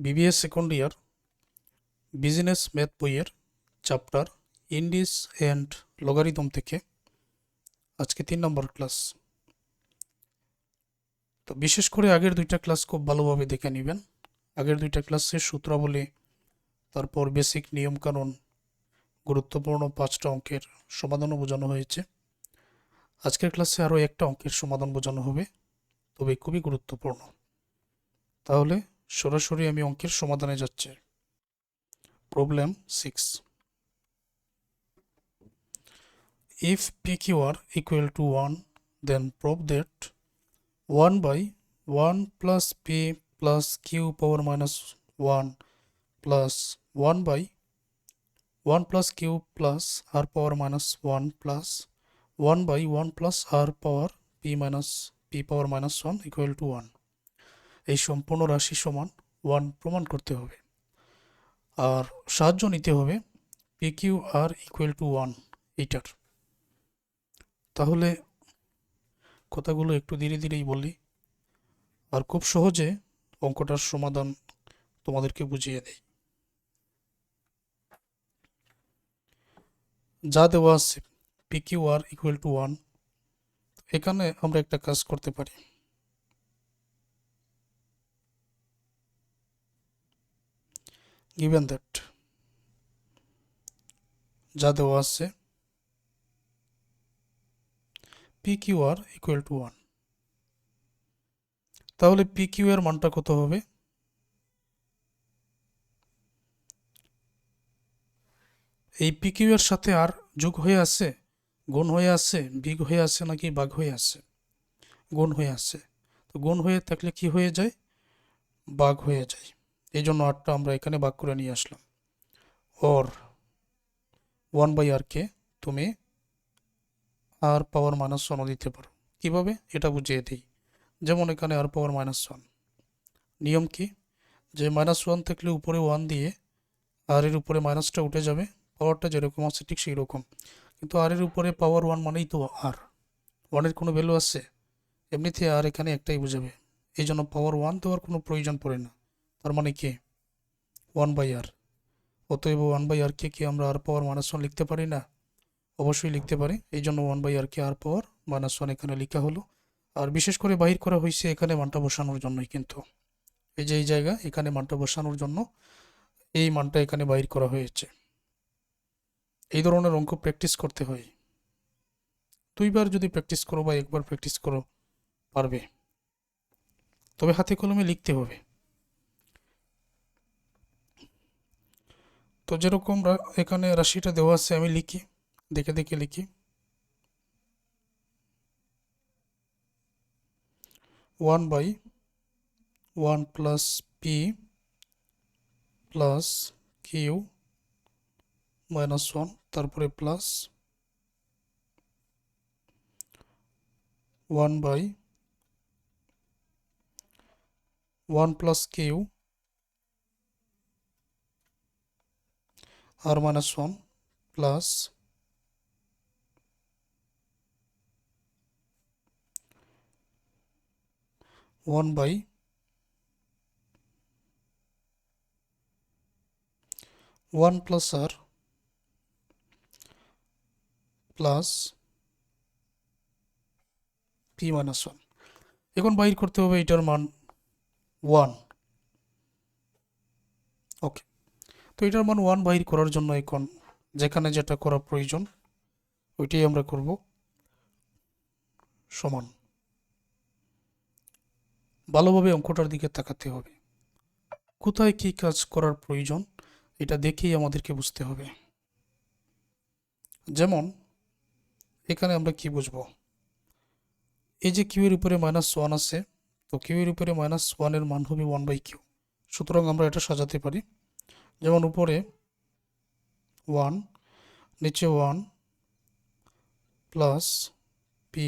BBS second year business math বইয়ের chapter indices and logarithm থেকে আজকে তিন নম্বর ক্লাস তো বিশেষ করে আগের দুইটা ক্লাস খুব ভালোভাবে দেখে নেবেন। আগের দুইটা ক্লাসের সূত্রাবলী, তারপর বেসিক নিয়মকানুন, গুরুত্বপূর্ণ পাঁচটা অঙ্কের সমাধানও বোঝানো হয়েছে। আজকের ক্লাসে আরও একটা অঙ্কের সমাধান বোঝানো হবে, তবে খুবই গুরুত্বপূর্ণ। তাহলে সরাসরি আমি অঙ্কের সমাধানে যাচ্ছে। Problem six if PQ R equal to one then prove that one by one plus P plus Q power minus one plus one by one plus Q plus R power minus one plus one by one plus R power P minus P power minus one equal to one এই সম্পূর্ণ রাশি সমান one প্রমাণ করতে হবে। আর সাহায্য নিতে হবে P Q R equal to one এইটার তাহলে কথাগুলো একটু ধীরে ধীরেই বলি। আর খুব সহজে অঙ্কটার সমাধান তোমাদেরকে বুঝিয়ে দেয় যা দেওয়া আছে P Q R equal to one এখানে আমরা একটা কাজ করতে পারি। Given that. যা দেওয়া আছে P Q R equal to one তাহলে পি কিউ এর মানটা কত হবে? এই পি কিউ এর সাথে আর যোগ হয়ে আছে, গুণ হয়ে আছে, বিগ হয়ে আছে নাকি বাঘ হয়ে আছে? গুণ হয়ে আছে। তো গুণ হয়ে থাকলে কি হয়ে যায়? বাঘ হয়ে যায়। এই জন্য আটটা আমরা এখানে বাঘ করে নিয়ে আসলাম। ওর ওয়ান বাই আরকে তুমি আর পাওয়ার মাইনাস ওয়ানও দিতে পারো। কীভাবে? এটা বুঝিয়ে দিই। যেমন এখানে আর পাওয়ার মাইনাস ওয়ান। নিয়ম কি? যে মাইনাস ওয়ান থাকলে উপরে ওয়ান দিয়ে আর এর উপরে মাইনাসটা উঠে যাবে, পাওয়ারটা যেরকম আছে ঠিক সেই রকম। কিন্তু আর এর উপরে পাওয়ার ওয়ান মানেই তো আর। ওয়ানের কোনো ভ্যালু আছে? এমনিতে আর এখানে একটাই বুঝাবে। এই জন্য পাওয়ার ওয়ান দেওয়ার কোনো প্রয়োজন পড়ে না। তার মানে কি? ওয়ান বাই আর অতএব ওয়ান বাই আর কে কি আমরা আর পাওয়ার মাইনাস ওয়ান লিখতে পারি? না। অবশ্যই লিখতে পারি। এই জন্য ওয়ান বাই আর কে আর পাওয়ার মাইনাস ওয়ান এখানে লেখা হলো। আর বিশেষ করে বাহির করা হয়েছে এখানে মানটা বসানোর জন্যই কিন্তু। এই যে এই জায়গা, এখানে মানটা বসানোর জন্য এই মানটা এখানে বাহির করা হয়েছে। এই ধরনের অঙ্ক প্র্যাকটিস করতে হয়। দুইবার যদি প্র্যাকটিস করো বা একবার প্র্যাকটিস করো, পারবে। তবে হাতে কলমে লিখতে হবে। তো যেরকম এখানে রাশিটা দেওয়া আছে, আমি লিখি, দেখে দেখে লিখি। One by one plus P plus Q minus one, তারপরে plus one by one plus Q R minus one plus one by one plus R plus P minus one এখন বাইর করতে হবে এটার মান ওয়ান ওকে তো এটার মান ওয়ান বাইর করার জন্য এখন যেখানে যেটা করা প্রয়োজন, ওইটাই আমরা করব। সমান। ভালোভাবে অঙ্কটার দিকে তাকাতে হবে। কোথায় কী কাজ করার প্রয়োজন, এটা দেখেই আমাদেরকে বুঝতে হবে। যেমন, এখানে আমরা কি বুঝব? এই যে কিউ এর উপরে মাইনাস ওয়ান আছে, তো কিউ এর উপরে মাইনাস ওয়ানের মান হবে ওয়ান বাই কিউ। সুতরাং আমরা এটা সাজাতে পারি। যেমন উপরে ওয়ান নিচে one plus P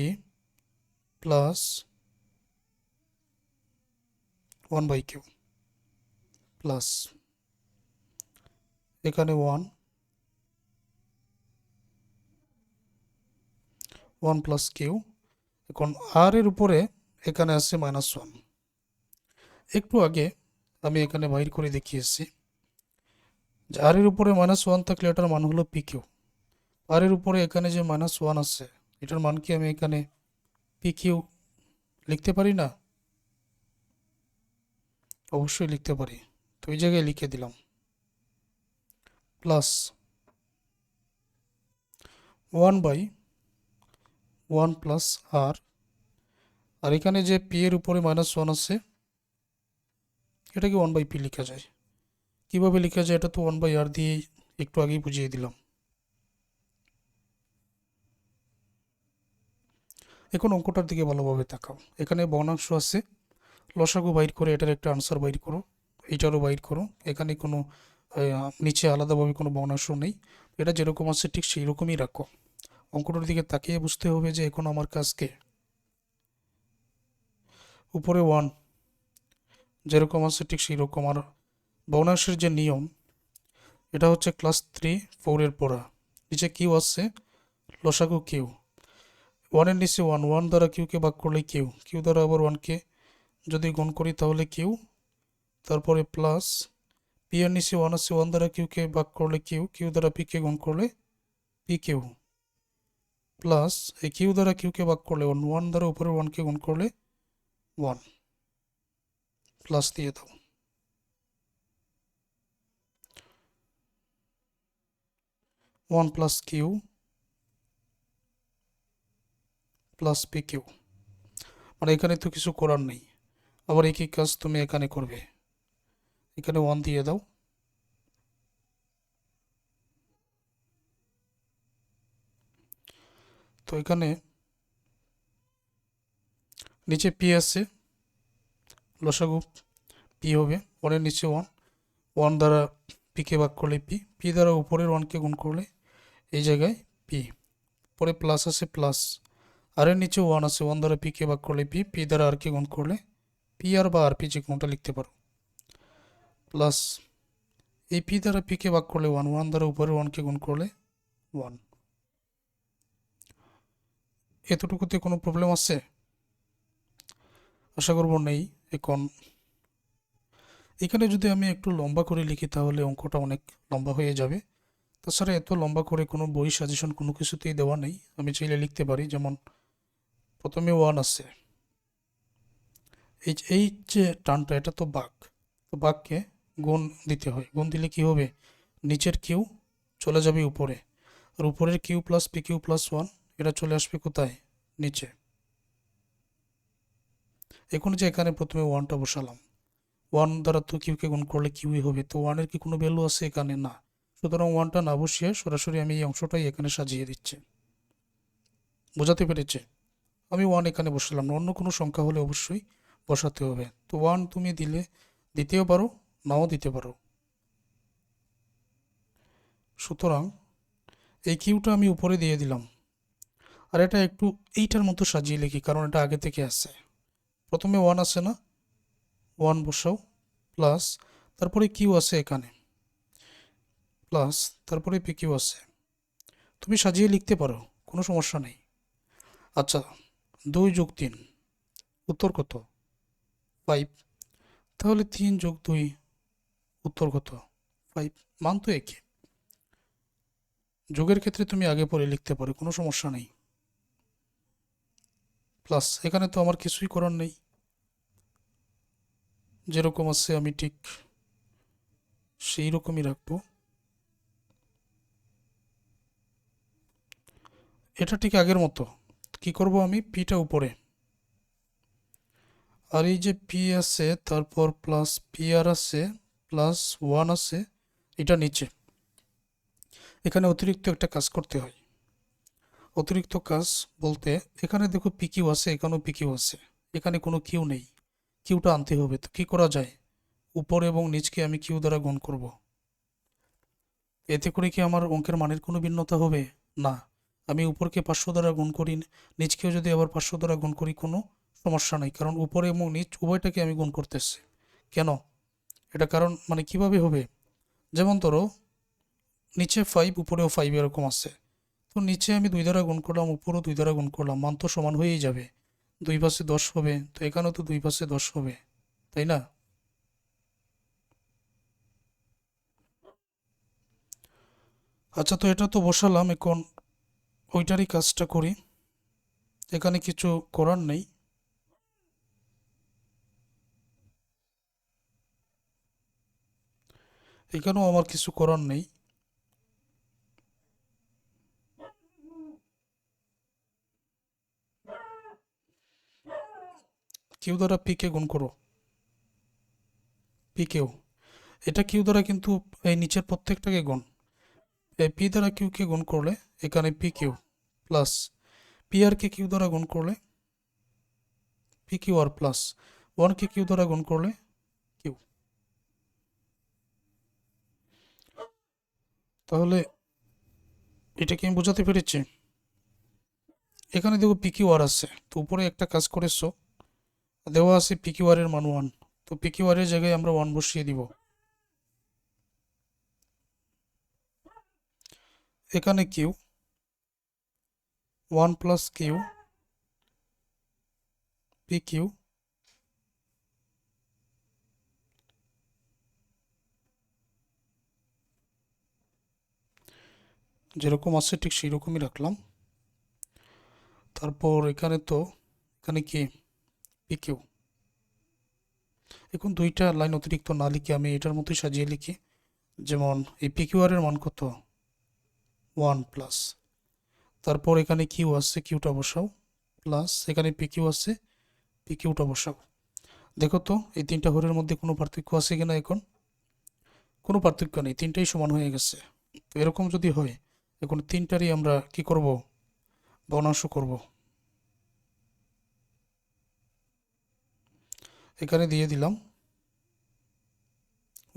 plus one by Q plus এখানে ওয়ান ওয়ান প্লাস কিউ এখন আর এর উপরে এখানে আছে মাইনাস ওয়ান একটু আগে আমি এখানে বাইর করে দেখিয়েছি। আর এর উপরে মাইনাস ওয়ান থাকলে এটার মান হলো পি কিউ আর এর উপরে এখানে যে মাইনাস ওয়ান আছে, এটার মান কি আমি এখানে পি কিউ লিখতে পারি না? অবশ্যই লিখতে পারি। তো এই জায়গায় লিখে দিলাম। Plus one by one plus R আর এখানে যে পি এর উপরে মাইনাস ওয়ান আছে, এটাকে ওয়ান বাই পি লেখা যায়। কীভাবে লেখা যায় এটা তো ওয়ান বাই আর দিয়ে একটু আগেই বুঝিয়ে দিলাম। এখন অঙ্কটার দিকে ভালোভাবে তাকাও। এখানে বর্ণাংশ আছে। লসাগু বাইর করে এটার একটা আনসার বাইর করো। এইটারও বাইর করো। এখানে কোনো নিচে আলাদাভাবে কোনো বর্ণাংশ নেই। এটা যেরকম আছে ঠিক সেই রকমই রাখো। অঙ্কটার দিকে তাকিয়ে বুঝতে হবে যে এখন আমার কাজকে উপরে ওয়ান যেরকম আছে ঠিক সেই রকম আর বর্ণাংশের যে নিয়ম, এটা হচ্ছে ক্লাস থ্রি, ফোরের পড়া। নিচে কিউ আছে, লসাগু কিউ। ওয়ানের নিচে ওয়ান ওয়ান দ্বারা কিউকে ভাগ করলে কিউ। কিউ দ্বারা আবার ওয়ানকে যদি গুণ করি তাহলে কিউ। তারপরে প্লাস পি এর নিচে ওয়ান আছে ওয়ান দ্বারা কিউকে ভাগ করলে কিউ। কিউ দ্বারা পিকে গুণ করলে পি কিউ। প্লাস এই কিউ দ্বারা কিউকে ভাগ করলে ওয়ান ওয়ান দ্বারা উপরে ওয়ানকে গুণ করলে ওয়ান প্লাস দিয়ে দাও। One plus Q plus P Q. মানে এখানে তো কিছু করার নেই। আবার একই কাজ তুমি এখানে করবে। এখানে ওয়ান দিয়ে দাও। তো এখানে নিচে পি আছে, লসাগু পি হবে, ওয়ানের নিচে ওয়ান। ওয়ান দ্বারা পিকে ভাগ করলে পি পি দ্বারা উপরের ওয়ানকে গুণ করলে এই জায়গায় পি পরে প্লাস আছে প্লাস আর এর নিচে ওয়ান আছে ওয়ান দ্বারা পিকে ভাগ করলে পি পি দ্বারা আর কে গুণ করলে পি আর বা আর পি যে কোনটা লিখতে পারো। প্লাস এই পি দ্বারা পিকে ভাগ করলে ওয়ান ওয়ান দ্বারা উপরে ওয়ানকে গুণ করলে ওয়ান এতটুকুতে কোনো প্রবলেম আছে? আশা করব নেই, এখন। এখানে যদি আমি একটু লম্বা করে লিখি, তাহলে অঙ্কটা অনেক লম্বা হয়ে যাবে। তাছাড়া এত লম্বা করে কোনো বই সাজেশন কোনো কিছুতেই দেওয়া নেই। আমি চাইলে লিখতে পারি, যেমন প্রথমে ওয়ান আছে এই এই যে টানটা, এটা তো বাঘ। তো বাঘকে গুণ দিতে হয়। গুণ দিলে কি হবে? নিচের কিউ চলে যাবে উপরে। আর উপরের Q plus P Q plus one এটা চলে আসবে কোথায়? নিচে। এখন যে এখানে প্রথমে ওয়ানটা বসালাম। ওয়ান দ্বারা তো কিউকে গুণ করলে কিউই হবে? তো ওয়ানের কি কোনো ভ্যালু আছে এখানে? না। সুতরাং ওয়ানটা না বসিয়ে সরাসরি আমি এই অংশটাই এখানে সাজিয়ে দিচ্ছি। বোঝাতে পেরেছে? আমি ওয়ান এখানে বসালাম না, অন্য কোনো সংখ্যা হলে অবশ্যই বসাতে হবে। তো ওয়ান তুমি দিলে, দিতেও পারো, নাও দিতে পারো। সুতরাং এই কিউটা আমি উপরে দিয়ে দিলাম। আর এটা একটু এইটার মতো সাজিয়ে লিখি, কারণ এটা আগে থেকে আছে। প্রথমে ওয়ান আছে না? ওয়ান বসাও প্লাস তারপরে কিউ আছে এখানে। প্লাস তারপরে পি কিউ আছে। তুমি সাজিয়ে লিখতে পারো, কোনো সমস্যা নেই। আচ্ছা দুই যোগ তিন, উত্তর কত? ফাইভ তাহলে তিন যোগ দুই, উত্তর কত? ফাইভ মান তো একই যোগের ক্ষেত্রে তুমি আগে পরে লিখতে পারো, কোনো সমস্যা নেই। প্লাস এখানে তো আমার কিছুই করার নেই। যেরকম আছে আমি ঠিক সেই রকমই রাখব। এটা ঠিক আগের মতো। কি করব আমি? পিটা উপরে। আর এই যে পি আছে, তারপর প্লাস পি আর আছে প্লাস ওয়ান আছে, এটা নিচে। এখানে অতিরিক্ত একটা কাজ করতে হয়। অতিরিক্ত কাজ বলতে, এখানে দেখো পি কিউ আছে, এখানেও পি কিউ আছে। এখানে কোনো কিউ নেই। কিউটা আনতে হবে। তো কি করা যায়? উপর এবং নিচকে আমি কিউ দ্বারা গুণ করব। এতে করে কি আমার অঙ্কের মানের কোনো ভিন্নতা হবে? না। আমি উপরকে পাঁচশো দ্বারা গুণ করি নিচকেও যদি আবার পাঁচশো দ্বারা গুণ করি, কোনো সমস্যা নাই। কারণ উপরে এবং নিচ উভয়টাকে আমি গুণ করতেছি। কেন? এটা কারণ মানে কীভাবে হবে? যেমন ধরো, নিচে ফাইভ উপরেও ফাইভ এরকম আছে। তো নিচে আমি দুই দ্বারা গুণ করলাম, উপরও দুই দ্বারা গুণ করলাম, মান তো সমান হয়েই যাবে। দুই পাশে দশ হবে, তো এখানেও তো দুই পাশে দশ হবে, তাই না? আচ্ছা তো এটা তো বসালাম, এখন ওইটারই কাজটা করি। এখানে কিছু করার নেই। এখানেও আমার কিছু করার নেই। কিউ দ্বারা পিকে গুণ করো। পিকেও এটা কিউ দ্বারা কিন্তু এই নিচের প্রত্যেকটাকে গুণ। এই পি দ্বারা কিউকে গুণ করলে এখানে পি কিউ প্লাস পি আরকে কিউ দ্বারা গুণ করলে পি কিউ আর প্লাস ওয়ানকে কিউ দ্বারা গুণ করলে কিউ তাহলে এটা কি আমি বোঝাতে পেরেছি। এখানে দেখো পি কিউ আর আছে, তো উপরে একটা কাজ করেছ, দেওয়া আছে পি কিউ আর এর মান ওয়ান তো পি কিউ আর এর জায়গায় আমরা ওয়ান বসিয়ে দিব। এখানে Q, one plus Q, P Q, যেরকম আছে ঠিক সেই রকমই রাখলাম। তারপর এখানে তো, এখানে কি? P Q. এখন দুইটা লাইন অতিরিক্ত না লিখে আমি এটার মতোই সাজিয়ে লিখি। যেমন এই পি কিউ আর এর মান কত? ওয়ান প্লাস তারপর এখানে কিউ আছে কিউটা বসাও, প্লাস এখানে পি কিউ আছে পি কিউটা বসাও। দেখো তো, এই তিনটা হরের মধ্যে কোনো পার্থক্য আছে কিনা এখন? কোনো পার্থক্য নেই, তিনটাই সমান হয়ে গেছে। তো এরকম যদি হয়, এখন তিনটারই আমরা কি করব? বর্ণাংশ করব। এখানে দিয়ে দিলাম।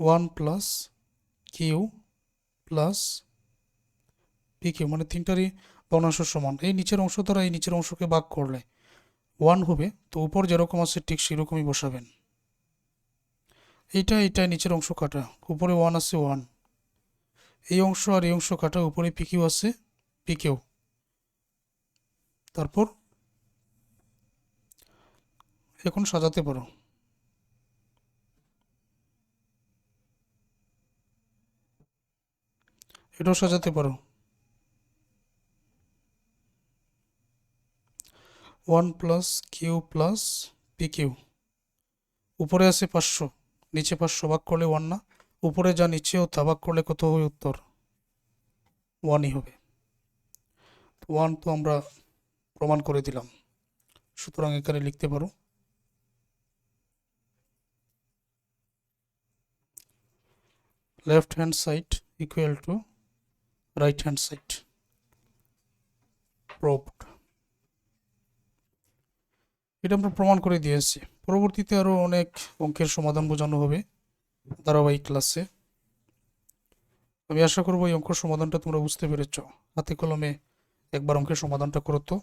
One plus Q plus Q মানে তিনটারই ভগ্নাংশ সমান। এই নিচের অংশ দ্বারা এই নিচের অংশকে ভাগ করলে ওয়ান হবে, তো উপর যেরকম আছে ঠিক সেরকমই বসাবেন। এইটা এইটা নিচের অংশ কাটা, উপরে ওয়ান আছে ওয়ান এই অংশ আর এই অংশ কাটা, উপরে পি কিউ আছে পি কিউ তারপর এখন সাজাতে পারো। এটাও সাজাতে পারো। One plus Q plus P Q. উপরে আছে পাঁচশো, নিচে পাঁচশো, ভাগ করলে ওয়ান না। উপরে যা নিচেও তা ভাগ করলে কত হবে উত্তর? ওয়ানই হবে। ওয়ান তো আমরা প্রমাণ করে দিলাম। সুতরাং এখানে লিখতে পারো। Left hand side equal to right hand side. Proved. এটা আমরা প্রমাণ করে দিয়ে এসেছি। পরবর্তীতে আরও অনেক অঙ্কের সমাধান বোঝানো হবে ধারাবাহিক ক্লাসে আমি আশা করব এই অঙ্কের সমাধানটা তোমরা বুঝতে পেরেছ। হাতে কলমে একবার অঙ্কের সমাধানটা করো তো।